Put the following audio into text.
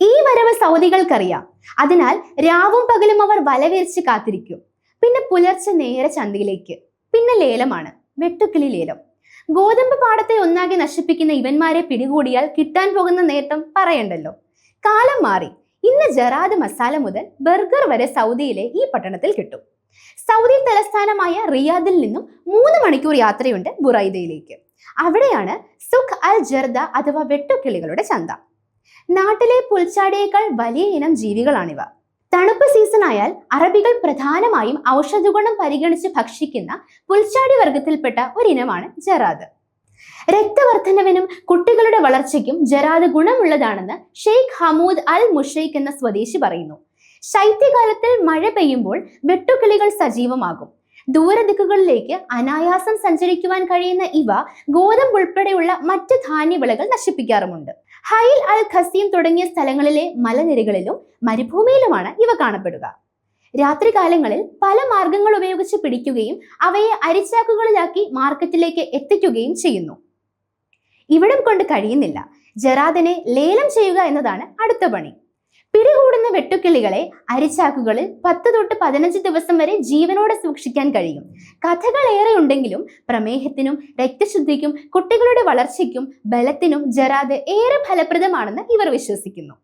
ഈ വരവ് സൗദികൾക്കറിയാം. അതിനാൽ രാവും പകലും അവർ വലവേർച്ച് കാത്തിരിക്കും. പിന്നെ പുലർച്ചെ നേരെ ചന്തയിലേക്ക്. പിന്നെ ലേലമാണ്. വെട്ടുക്കിളി ലേലം. ഗോതമ്പ് പാടത്തെ ഒന്നാകെ നശിപ്പിക്കുന്ന ഇവന്മാരെ പിടികൂടിയാൽ കിട്ടാൻ പോകുന്ന നേട്ടം പറയണ്ടല്ലോ. കാലം മാറി. ഇന്ന് ജറാദ് മസാല മുതൽ ബർഗർ വരെ സൗദിയിലെ ഈ പട്ടണത്തിൽ കിട്ടും. സൗദി തലസ്ഥാനമായ റിയാദിൽ നിന്നും മൂന്ന് മണിക്കൂർ യാത്രയുണ്ട് ബുറൈദയിലേക്ക്. അവിടെയാണ് സുഖ് അൽ ജർദ അഥവാ വെട്ടുക്കിളികളുടെ ചന്ത. നാട്ടിലെ പുൽച്ചാടിയേക്കാൾ വലിയ ഇനം ജീവികളാണിവ. തണുപ്പ് സീസൺ ആയാൽ അറബികൾ പ്രധാനമായും ഔഷധഗുണം പരിഗണിച്ച് ഭക്ഷിക്കുന്ന പുൽച്ചാടി വർഗത്തിൽപ്പെട്ട ഒരിനമാണ് ജറാദ്. രക്തവർദ്ധനവിനും കുട്ടികളുടെ വളർച്ചയ്ക്കും ജറാദ് ഗുണമുള്ളതാണെന്ന് ഷെയ്ഖ് ഹമൂദ് അൽ മുഷൈഖ് എന്ന സ്വദേശി പറയുന്നു. ശൈത്യകാലത്തിൽ മഴ പെയ്യുമ്പോൾ വെട്ടുക്കിളികൾ സജീവമാകും. ദൂരദിക്കുകളിലേക്ക് അനായാസം സഞ്ചരിക്കുവാൻ കഴിയുന്ന ഇവ ഗോതമ്പ് ഉൾപ്പെടെയുള്ള മറ്റ് ധാന്യവിളകൾ നശിപ്പിക്കാറുമുണ്ട്. ഹൈൽ അൽ ഖസീം തുടങ്ങിയ സ്ഥലങ്ങളിലെ മലനിരകളിലും മരുഭൂമിയിലുമാണ് ഇവ കാണപ്പെടുക. രാത്രികാലങ്ങളിൽ പല മാർഗങ്ങൾ ഉപയോഗിച്ച് പിടിക്കുകയും അവയെ അരിച്ചാക്കുകളിലാക്കി മാർക്കറ്റിലേക്ക് എത്തിക്കുകയും ചെയ്യുന്നു. ഇവിടം കൊണ്ട് കഴിയുന്നില്ല. ജറാദിനെ ലേലം ചെയ്യുക എന്നതാണ് അടുത്ത പണി. പിടികൂടുന്ന വെട്ടുക്കിളികളെ അരിച്ചാക്കുകളിൽ പത്ത് തൊട്ട് പതിനഞ്ച് ദിവസം വരെ ജീവനോടെ സൂക്ഷിക്കാൻ കഴിയും. കഥകൾ ഏറെ ഉണ്ടെങ്കിലും പ്രമേഹത്തിനും രക്തശുദ്ധിക്കും കുട്ടികളുടെ വളർച്ചയ്ക്കും ബലത്തിനും ജരാത് ഏറെ ഫലപ്രദമാണെന്ന് ഇവർ വിശ്വസിക്കുന്നു.